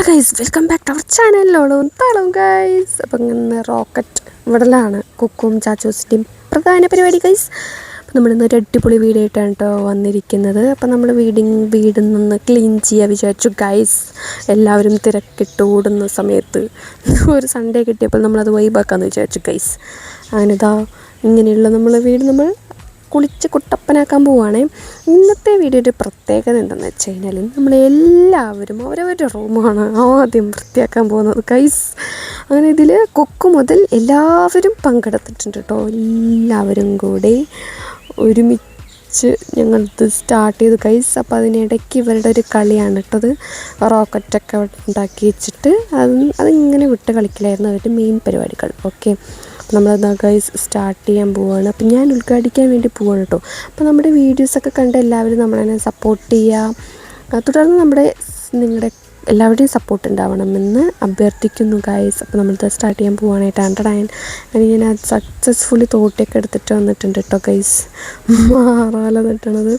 Hello guys welcome back to our ചാനലിലോളും താളും guys അപ്പം ഇങ്ങനെ റോക്കറ്റ് ഇവിടെലാണ്. കുക്കും ചാച്ചൂസിന്റെയും പ്രധാന പരിപാടി ഗൈസ് അപ്പം നമ്മളിന്ന് ഒരു അടിപൊളി വീഡിയോ ആയിട്ടാണ് കേട്ടോ വന്നിരിക്കുന്നത്. അപ്പം നമ്മൾ വീടിങ് വീടിൽ നിന്ന് ക്ലീൻ ചെയ്യുക വിചാരിച്ചു ഗൈസ് എല്ലാവരും തിരക്കിട്ട് ഓടുന്ന സമയത്ത് ഒരു സൺഡേ കിട്ടിയപ്പോൾ നമ്മളത് വൈബാക്കാമെന്ന് വിചാരിച്ചു ഗൈസ് അങ്ങനെ ഇതാ ഇങ്ങനെയുള്ള നമ്മൾ വീട് നമ്മൾ കുളിച്ച് കുട്ടപ്പനാക്കാൻ പോവുകയാണേ ഇന്നത്തെ വീഡിയോയുടെ പ്രത്യേകത എന്താണെന്ന് വെച്ച് കഴിഞ്ഞാൽ നമ്മൾ എല്ലാവരും അവരവരുടെ റൂമാണ് ആദ്യം വൃത്തിയാക്കാൻ പോകുന്നത്. കൈസ് അങ്ങനെ ഇതിൽ കൊക്ക് മുതൽ എല്ലാവരും പങ്കെടുത്തിട്ടുണ്ട് കേട്ടോ. എല്ലാവരും കൂടി ഒരുമിച്ച് ഞങ്ങളിത് സ്റ്റാർട്ട് ചെയ്ത്. കൈസ് അപ്പോൾ അതിനിടയ്ക്ക് ഇവരുടെ ഒരു കളിയാണ് കേട്ടത്. റോക്കറ്റൊക്കെ ഉണ്ടാക്കി വെച്ചിട്ട് അത് അതിങ്ങനെ വിട്ട് കളിക്കലായിരുന്നു അവരുടെ മെയിൻ പരിപാടികൾ. ഓക്കെ നമ്മളത് ഗൈസ് സ്റ്റാർട്ട് ചെയ്യാൻ പോവുകയാണ് അപ്പം ഞാൻ ഉദ്ഘാടിക്കാൻ വേണ്ടി പോവാണ് കേട്ടോ അപ്പോൾ നമ്മുടെ വീഡിയോസൊക്കെ കണ്ട് എല്ലാവരും നമ്മളെ സപ്പോർട്ട് ചെയ്യുക തുടർന്ന് നമ്മുടെ നിങ്ങളുടെ എല്ലാവരുടെയും സപ്പോർട്ട് ഉണ്ടാവണമെന്ന് അഭ്യർത്ഥിക്കുന്നു ഗൈസ് അപ്പോൾ നമ്മളിത് സ്റ്റാർട്ട് ചെയ്യാൻ പോവാനായിട്ട് ഹൺഡ്രഡ് ആയൻ അല്ലെങ്കിൽ ഞാൻ അത് സക്സസ്ഫുള്ളി തോട്ടിയൊക്കെ എടുത്തിട്ട് വന്നിട്ടുണ്ട് കേട്ടോ ഗൈസ് മാറാല നിട്ടണത്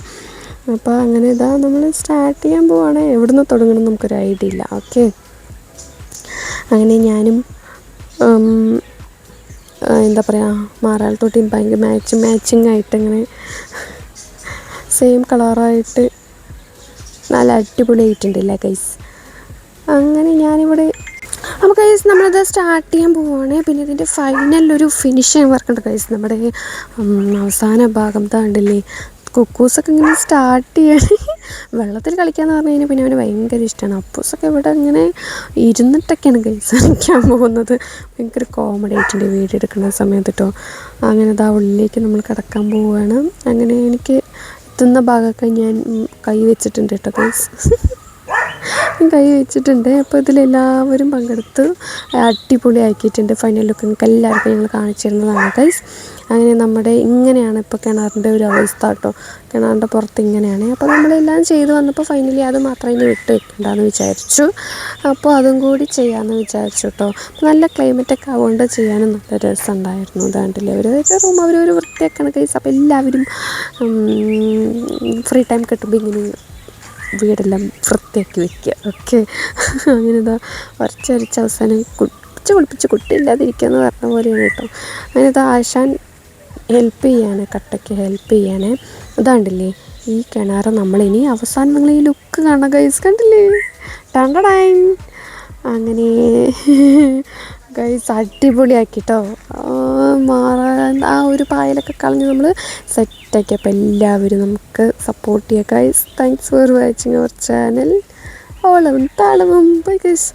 അപ്പോൾ അങ്ങനെ ഇതാ നമ്മൾ സ്റ്റാർട്ട് ചെയ്യാൻ പോവാണ്. എവിടെ നിന്ന് തുടങ്ങണം നമുക്കൊരു ഐഡിയ ഇല്ല. ഓക്കെ അങ്ങനെ ഞാനും എന്താ പറയുക മാറാൽ തൊട്ടിയും ഭയങ്കര മാച്ച് മാച്ചിങ് ആയിട്ട് ഇങ്ങനെ സെയിം കളറായിട്ട് നല്ല അടിപൊളിയായിട്ടുണ്ടല്ലേ ഗൈസ് അങ്ങനെ ഞാനിവിടെ അപ്പോൾ ഗൈസ് നമ്മളിത് സ്റ്റാർട്ട് ചെയ്യാൻ പോവുകയാണ് പിന്നെ ഇതിന്റെ ഫൈനൽ ഒരു ഫിനിഷിങ് വർക്ക് ഉണ്ട് ഗൈസ് നമ്മുടെ അവസാന ഭാഗം താണ്ടില്ലേ കുക്കൂസൊക്കെ ഇങ്ങനെ സ്റ്റാർട്ട് ചെയ്യണേ വെള്ളത്തിൽ കളിക്കാന്ന് പറഞ്ഞു കഴിഞ്ഞാൽ പിന്നെ അവന് ഭയങ്കര ഇഷ്ടമാണ് അപ്പൂസൊക്കെ ഇവിടെ ഇങ്ങനെ ഇരുന്നിട്ടൊക്കെയാണ് ഗൈസ് കളിക്കാൻ പോകുന്നത്. ഭയങ്കര കോമഡി ആയിട്ടുണ്ട് വീഡിയോ എടുക്കുന്ന സമയത്ത് കേട്ടോ അങ്ങനെ അതാ ഉള്ളിലേക്ക് നമ്മൾ കിടക്കാൻ പോവുകയാണ് അങ്ങനെ എനിക്ക് എത്തുന്ന ഭാഗമൊക്കെ ഞാൻ കൈ വെച്ചിട്ടുണ്ട് കേട്ടോ ഗൈസ് കൈ വെച്ചിട്ടുണ്ട്. അപ്പോൾ ഇതിലെല്ലാവരും പങ്കെടുത്ത് അടിപൊളിയാക്കിയിട്ടുണ്ട്. ഫൈനൽ ലുക്ക് നിങ്ങൾക്ക് എല്ലാവർക്കും ഞങ്ങൾ കാണിച്ചു തരുന്നതാണ് ഗൈസ് അങ്ങനെ നമ്മുടെ ഇങ്ങനെയാണ് ഇപ്പോൾ കിണറിന്റെ ഒരു അവസ്ഥ കേട്ടോ. കിണറിന്റെ പുറത്ത് ഇങ്ങനെയാണ്. അപ്പോൾ നമ്മളെല്ലാം ചെയ്ത് വന്നപ്പോൾ ഫൈനലി അത് മാത്രം ഇനി വിട്ട് വെക്കണ്ടെന്ന് വിചാരിച്ചു. അപ്പോൾ അതും കൂടി ചെയ്യാമെന്ന് വിചാരിച്ചു കേട്ടോ. നല്ല ക്ലൈമറ്റൊക്കെ ആവുകൊണ്ട് ചെയ്യാനും നല്ല രസം ഉണ്ടായിരുന്നു ഇതാണ്ടില്ലേ ഒരു റൂം അവരൊരു വൃത്തിയാക്കണം കൈസ് അപ്പോൾ എല്ലാവരും ഫ്രീ ടൈം കിട്ടുമ്പോൾ ഇങ്ങനെ വീടെല്ലാം വൃത്തിയാക്കി വെക്കുക. ഓക്കെ. അങ്ങനെ ഇതാ ഉരച്ചരച്ച് അവസാനം കുളിപ്പിച്ച് കുളിപ്പിച്ച് കുട്ടിയില്ലാതിരിക്കുക എന്ന് പറഞ്ഞ പോലെയാണ് കേട്ടോ. അങ്ങനെ ഇതാ ആശാൻ ഹെൽപ്പ് ചെയ്യാണ് കട്ടയ്ക്ക് ഹെൽപ്പ് ചെയ്യാണ്. അതാണ്ടില്ലേ ഈ കിണർ നമ്മളിനി അവസാനം നിങ്ങൾ ഈ ലുക്ക് കാണാൻ ഗൈസ് കണ്ടില്ലേ? ടണ്ടടാൻ അങ്ങനെ. ഗൈസ് അടിപൊളിയാക്കിട്ടോ മാറാൻ ആ ഒരു പായലൊക്കെ കളഞ്ഞ് നമ്മൾ സെറ്റാക്കി അപ്പോൾ എല്ലാവരും നമുക്ക് സപ്പോർട്ട് ചെയ്യുക guys thanks for watching our channel ഓളവും താളവും ബൈ ഗൈസ്